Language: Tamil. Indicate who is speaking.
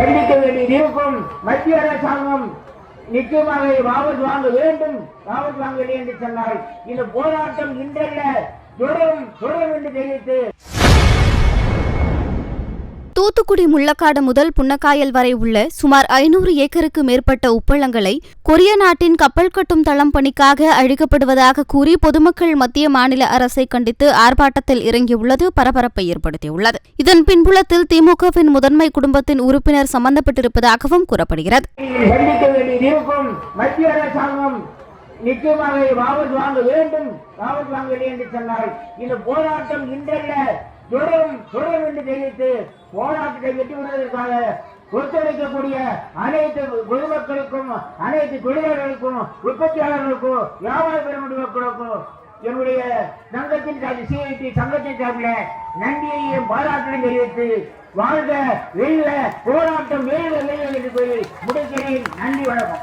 Speaker 1: சந்திக்க வேண்டியது இருக்கும் மத்திய அரசாங்கம் நிச்சயமாக வாபஸ் வாங்க வேண்டும். வாபஸ் வாங்கவில்லை என்று சொன்னால் இந்த போராட்டம் இன்றல்ல. தொடரும் தொடரும் என்று தெரிவித்து
Speaker 2: தூத்துக்குடி முள்ளக்காடு முதல் புன்னக்காயல் வரை உள்ள சுமார் ஐநூறு ஏக்கருக்கு மேற்பட்ட உப்பளங்களை கொரிய நாட்டின் கப்பல் கட்டும் தளம் பணிக்காக அழிக்கப்படுவதாக கூறி பொதுமக்கள் மத்திய மாநில அரசை கண்டித்து ஆர்ப்பாட்டத்தில் இறங்கியுள்ளது பரபரப்பை ஏற்படுத்தியுள்ளது. இதன் பின்புலத்தில் திமுகவின் முதன்மை குடும்பத்தின் உறுப்பினர் சம்பந்தப்பட்டிருப்பதாகவும் கூறப்படுகிறது.
Speaker 1: நிச்சயமாக வாபஸ் வாங்க வேண்டும். வாபஸ் என்று சொன்னால் இந்த போராட்டம் இன்றல்ல. தொடரும் தொடரும் என்று தெரிவித்து போராட்டத்தை வெற்றி பெறுவதற்காக ஒத்துழைக்கக்கூடிய அனைத்து பொதுமக்களுக்கும் அனைத்து தொழிலாளர்களுக்கும் உற்பத்தியாளர்களுக்கும் வியாபார பெருமடி மக்களுக்கும் என்னுடைய சங்கத்தின் சார்பில் சிஐடி சங்கத்தின் சார்பில் நன்றியையும் பாராட்டையும் தெரிவித்து வாழ்க வெல்ல போராட்டம் வேறு வெல்ல என்று கூறி முடிக்கிறேன். நன்றி வணக்கம்.